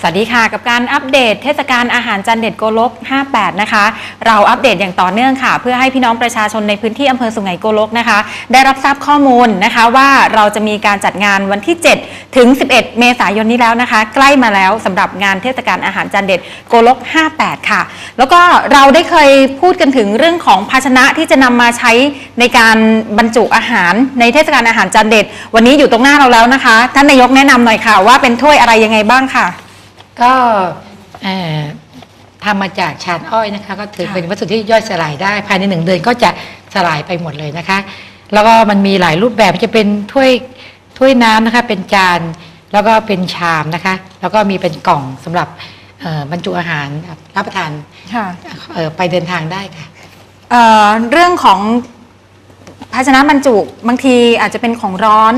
สวัสดีค่ะ กับการอัปเดตเทศกาลอาหารจานเด็ดโกลก 58 นะคะ เราอัปเดตอย่างต่อเนื่องค่ะ เพื่อให้พี่น้องประชาชนในพื้นที่อำเภอสุไหงโกลกนะคะ ได้รับทราบข้อมูลนะคะว่าเราจะมีการจัดงานวันที่ 7 ถึง 11 เมษายนนี้แล้วนะคะ ใกล้มาแล้วสำหรับงานเทศกาลอาหารจานเด็ดโกลก 58 ค่ะ แล้วก็เราได้เคยพูดกันถึงเรื่องของภาชนะที่จะนำมาใช้ในการบรรจุอาหารในเทศกาลอาหารจานเด็ดวันนี้อยู่ตรงหน้าเราแล้วนะคะ ท่านนายกแนะนำหน่อยค่ะ ว่าเป็นถ้วยอะไรยังไงบ้างค่ะ ก็เอ่อทำมาจากชานอ้อยนะคะ ก็ถือค่ะเป็นวัสดุที่ย่อยสลายได้ ภายในหนึ่งเดือนก็จะสลายไปหมดเลยนะคะ แล้วก็มันมีหลายรูปแบบจะเป็นถ้วยถ้วยน้ำนะคะ เป็นจานแล้วก็เป็นชามนะคะ แล้วก็มีเป็นกล่องสำหรับเอ่อบรรจุอาหารรับประทานค่ะเอ่อไปเดินทางได้ค่ะเอ่อเรื่องของภาชนะบรรจุบางทีอาจจะเป็นของร้อน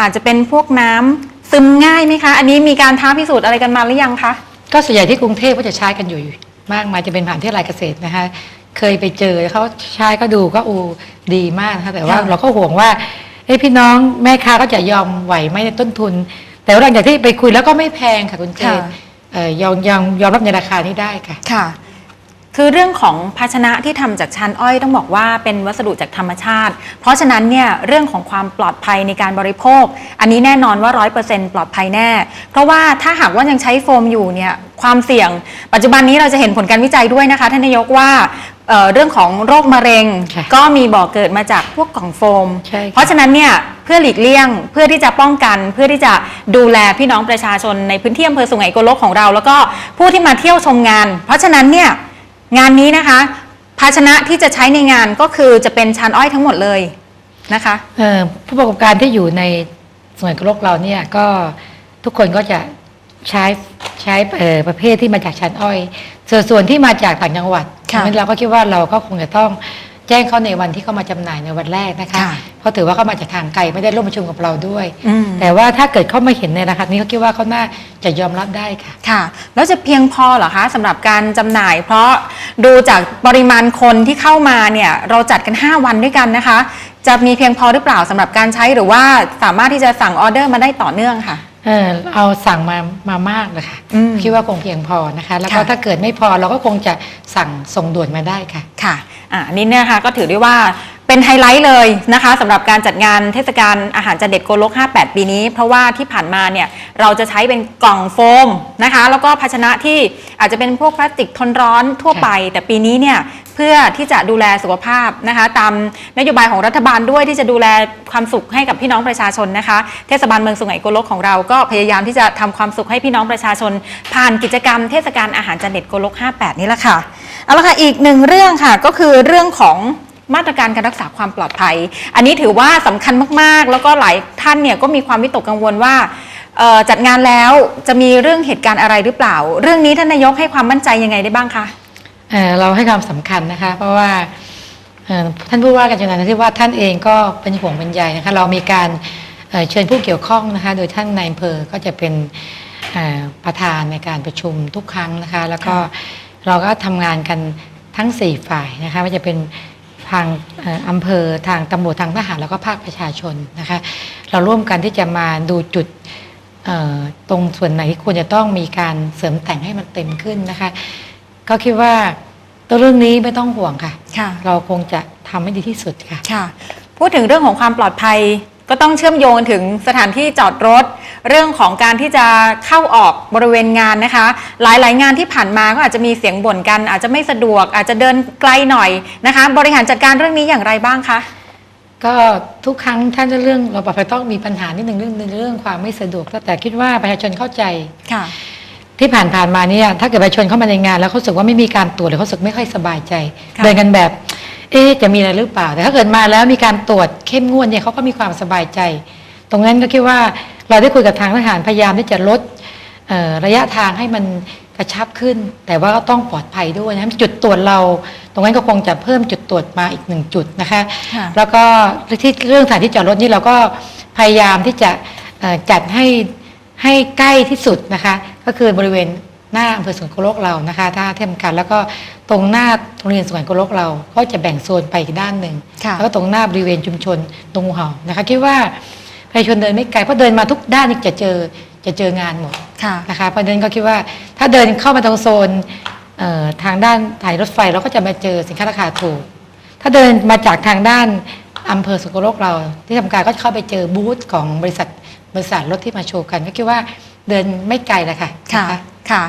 อาจจะเป็นพวกน้ำ ซึมง่ายไหมคะ อันนี้มีการท้าพิสูจน์อะไรกันมาหรือยังคะ ก็ส่วนใหญ่ที่กรุงเทพก็จะใช้กันอยู่ มากมายจะเป็นผ่านที่รายเกษตรนะคะเคยไปเจอเขาใช้ก็ดูก็อูดีมากนะคะแต่ว่าค่ะ เราก็ห่วงว่าเอ้พี่น้องแม่ค้าก็จะยอมไหวไหมในต้นทุน แต่ว่าหลังจากที่ไปคุยแล้วก็ไม่แพงค่ะคุณเจนเอ่อยอมยอมยอมรับในราคานี้ได้ค่ะ ค่ะ คือเรื่องของภาชนะที่ทำจากชั้นอ้อยต้องบอกว่าเป็นวัสดุจากธรรมชาติ เพราะฉะนั้นเนี่ยเรื่องของความปลอดภัยในการบริโภค อันนี้แน่นอนว่า 100%ปลอดภัยแน่ เพราะว่าถ้าหากว่ายังใช้โฟมอยู่เนี่ยความเสี่ยง ปัจจุบันนี้เราจะเห็นผลการวิจัยด้วยนะคะท่านนายกว่าเอ่อเรื่องของโรคมะเร็งค่ะก็มีบ่อกเกิดมาจากพวกกล่องโฟมใช่ค่ะเพราะฉะนั้นเนี่ยเพื่อหลีกเลี่ยงเพื่อที่จะป้องกัน เพื่อที่จะดูแลพี่น้องประชาชนในพื้นที่อำเภอสุไหงโกลกของเรา แล้วก็ผู้ที่มาเที่ยวชมงาน เพราะฉะนั้นเนี่ย งานนี้นะคะ ภาชนะที่จะใช้ในงานก็คือจะเป็นชานอ้อยทั้งหมดเลยนะคะเอ่อผู้ประกอบการที่อยู่ในส่วนกระโลกเราเนี่ยก็ทุกคนก็จะใช้ใช้เอ่อประเภทที่มาจากชั้นอ้อย ส่วนส่วนที่มาจากต่างจังหวัดค่ะเพราะฉะนั้นเราก็คิดว่าเราก็คงจะต้อง แจ้งเขาในวันที่เขามาจำหน่ายในวันแรกนะคะค่ะเพราะถือว่าเขามาจากทางไกลไม่ได้ร่วมประชุมกับเราด้วยอืมแต่ว่าถ้าเกิดเขามาเห็นในราคานี้เขาคิดว่าเขาน่าจะยอมรับได้ค่ะค่ะ แล้วจะเพียงพอเหรอคะสำหรับการจำหน่าย เพราะดูจากปริมาณคนที่เข้ามาเนี่ยเราจัดกัน 5 วันด้วยกันนะคะ จะมีเพียงพอหรือเปล่าสำหรับการใช้หรือว่าสามารถที่จะสั่งออเดอร์มาได้ต่อเนื่องค่ะ เออเอาสั่งมามามากเลยค่ะอืม คิดว่าคงเพียงพอนะคะ แล้วก็ค่ะ ถ้าเกิดไม่พอเราก็คงจะสั่งส่งด่วนมาได้ค่ะ ค่ะอ่าอันนี้เนี่ยนะคะก็ถือได้ว่าเป็นไฮไลท์เลยนะคะสำหรับการจัดงานเทศกาลอาหารจานเด็ดโกลก 58 ปีนี้ เพราะว่าที่ผ่านมาเนี่ยเราจะใช้เป็นกล่องโฟมนะคะ แล้วก็ภาชนะที่อาจจะเป็นพวกพลาสติกทนร้อนทั่วไป แต่ปีนี้เนี่ย เพื่อที่จะดูแลสุขภาพนะคะตามนโยบายของรัฐบาลด้วยที่จะดูแลความสุขให้กับพี่น้องประชาชนนะคะ เทศบาลเมืองสุไหงโกลกของเราก็พยายามที่จะทำความสุขให้พี่น้องประชาชน ผ่านกิจกรรมเทศกาลอาหารจานเด็ดโกลก 58 นี่แหละค่ะเอาละค่ะอีกหนึ่งเรื่องค่ะก็คือเรื่องของมาตรการการรักษาความปลอดภัย อันนี้ถือว่าสำคัญมาก ๆ แล้วก็หลายท่านเนี่ยก็มีความวิตกกังวลว่าจัดงานแล้วจะมีเรื่องเหตุการณ์อะไรหรือเปล่า เรื่องนี้ท่านนายกให้ความมั่นใจยังไงได้บ้างคะ เอ่อเราให้ความสำคัญนะคะ เพราะว่าเอ่อท่านผู้ว่าการจังหวัดที่ว่าท่านเองก็เป็นห่วงเป็นใยนะคะเรามีการเอ่อเชิญผู้เกี่ยวข้องนะคะ โดยท่านนายอำเภอก็จะเป็นเอ่อประธานในการประชุมทุกครั้งนะคะ แล้วก็เราก็ทำงานกันทั้ง 4 ฝ่ายนะคะไม่ว่าจะเป็นทางเอ่ออำเภอทางตำรวจทางทหารแล้วก็ภาคประชาชนนะคะ เราร่วมกันที่จะมาดูจุดเอ่อตรงส่วนไหนที่ควรจะต้องมีการเสริมแต่งให้มันเต็มขึ้นนะคะ ก็คิดว่าตัวเรื่องนี้ไม่ต้องห่วงค่ะ ค่ะ เราคงจะทำให้ดีที่สุดค่ะ ค่ะ พูดถึงเรื่องของความปลอดภัยก็ต้องเชื่อมโยงถึงสถานที่จอดรถ เรื่องของการที่จะเข้าออกบริเวณงานนะคะ หลายๆงานที่ผ่านมาก็อาจจะมีเสียงบ่นกัน อาจจะไม่สะดวก อาจจะเดินไกลหน่อยนะคะ บริหารจัดการเรื่องนี้อย่างไรบ้างคะ ก็ทุกครั้งท่านจะเรื่องเราปลอดภัยต้องมีปัญหานิดหนึ่งเรื่องหนึ่งเรื่องความไม่สะดวกแต่คิดว่าประชาชนเข้าใจ ค่ะ ที่ผ่านผ่านๆมาเนี่ยถ้าเกิดประชาชนเข้ามาในงาน แล้วเขารู้สึกว่าไม่มีการตรวจหรือเขารู้สึกไม่ค่อยสบายใจค่ะเดินกันแบบ เอ๊ะจะมีอะไรหรือเปล่า แต่ถ้าเกิดมาแล้วมีการตรวจเข้มงวดเนี่ยเขาก็มีความสบายใจ ตรงนั้นก็คิดว่าเราได้คุยกับทางทหารพยายามที่จะลดเอ่อระยะทางให้มันกระชับขึ้น แต่ว่าก็ต้องปลอดภัยด้วยนะจุดตรวจเรา ตรงนั้นก็คงจะเพิ่มจุดตรวจมาอีกหนึ่งจุดนะคะค่ะแล้วก็ที่เรื่องสถานที่จอดรถนี่เราก็พยายามที่จะเอ่อจัดให้ ให้ใกล้ที่สุดนะคะ ก็คือบริเวณหน้าอำเภอสวนโกลกเรานะคะถ้าเทียมกันแล้วก็ตรงหน้าโรงเรียนสวนโกลกเรา ก็จะแบ่งโซนไปอีกด้านหนึ่งค่ะแล้วก็ตรงหน้าบริเวณชุมชนตรงงูเห่านะคะคิดว่าประชาชนเดินไม่ไกลเพราะเดินมาทุกด้านนี่จะเจอจะเจองานหมดค่ะนะคะเพราะฉะนั้นก็คิดว่าถ้าเดินเข้ามาตรงโซนเอ่อทางด้านถ่ายรถไฟเราก็จะมาเจอสินค้าราคาถูก ถ้าเดินมาจากทางด้านอำเภอสุโขทัยเราที่ทำการก็เข้าไปเจอบูธของบริษัท บริษัทรถที่มาโชว์กันก็คิดว่าเดินไม่ไกลเลยค่ะค่ะนค่ะ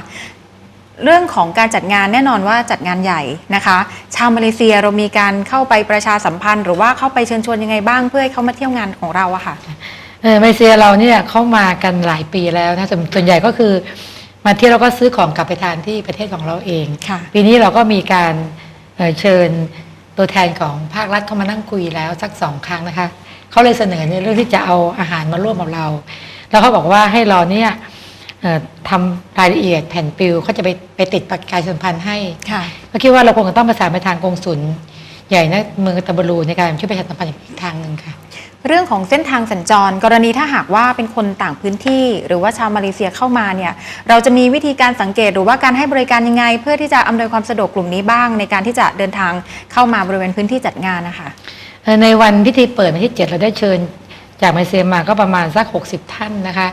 เรื่องของการจัดงานแน่นอนว่าจัดงานใหญ่นะคะ ชาวมาเลเซียเรามีการเข้าไปประชาสัมพันธ์ หรือว่าเข้าไปเชิญชวนยังไงบ้างเพื่อให้เขามาเที่ยวงานของเราอะค่ะเออมาเลเซียเราเนี่ยเข้ามากันหลายปีแล้วนะส่วนส่วนใหญ่ก็คือมาเที่ยวแล้วก็ซื้อของกลับไปทานที่ประเทศของเราเองค่ะปีนี้เราก็มีการเอ่อเชิญ ตัวแทนของภาครัฐเข้ามานั่งคุยแล้วสักสองครั้งนะคะเขาเลยเสนอในเรื่องที่จะเอาอาหารมาร่วมกับเรา แล้วเขาบอกว่าให้เราเนี่ยเอ่อทำรายละเอียดแผ่นปลิวเขาจะไปไปติดประกาศสัมพันธ์ให้ค่ะก็คิดว่าเราคงจะต้องประสานไปทางกงสุลใหญ่ในะเมืองตะบรูในการช่วยประชาสัมพันธ์อีกทางหนึ่งค่ะ เรื่องของเส้นทางสัญจร กรณีถ้าหากว่าเป็นคนต่างพื้นที่ หรือว่าชาวมาเลเซียเข้ามาเนี่ยเราจะมีวิธีการสังเกตหรือว่าการให้บริการยังไง เพื่อที่จะอำนวยความสะดวกกลุ่มนี้บ้าง ในการที่จะเดินทางเข้ามาบริเวณพื้นที่จัดงานนะคะในวันพิธีเปิดวันที่ 7 เราได้เชิญ จากมาเลเซียมาก็ประมาณสัก 60 ท่านนะคะ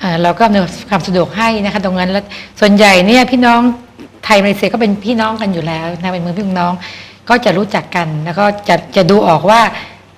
เอ่อเราก็อำนวยความสะดวกให้นะคะ ตรงนั้นแล้วส่วนใหญ่เนี่ยพี่น้องไทยมาเลเซียก็เป็นพี่น้องกันอยู่แล้วนะเป็นเมืองพี่น้องก็จะรู้จักกันแล้วก็จะจะดูออกว่า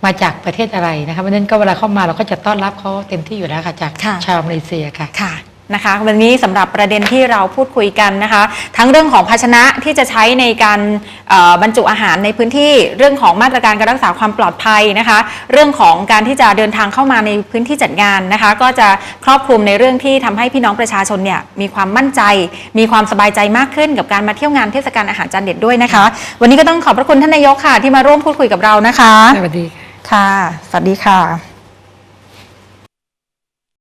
มาจากประเทศอะไรนะคะเพราะฉะนั้นก็เวลาเข้ามาเราก็จะต้อนรับเขาเต็มที่อยู่แล้วค่ะจากค่ะ ชาวมาเลเซียค่ะ ค่ะนะคะวันนี้สำหรับประเด็นที่เราพูดคุยกันนะคะ ทั้งเรื่องของภาชนะที่จะใช้ในการเอ่อบรรจุอาหารในพื้นที่เรื่องของมาตรการการรักษาความปลอดภัยนะคะ เรื่องของการที่จะเดินทางเข้ามาในพื้นที่จัดงานนะคะ ก็จะครอบคลุมในเรื่องที่ทำให้พี่น้องประชาชนเนี่ยมีความมั่นใจ มีความสบายใจมากขึ้นกับการมาเที่ยวงานเทศกาลอาหารจานเด็ดด้วยนะคะ วันนี้ก็ต้องขอบพระคุณท่านนายกค่ะที่มาร่วมพูดคุยกับเรานะคะ สวัสดีค่ะ ค่ะ สวัสดีค่ะ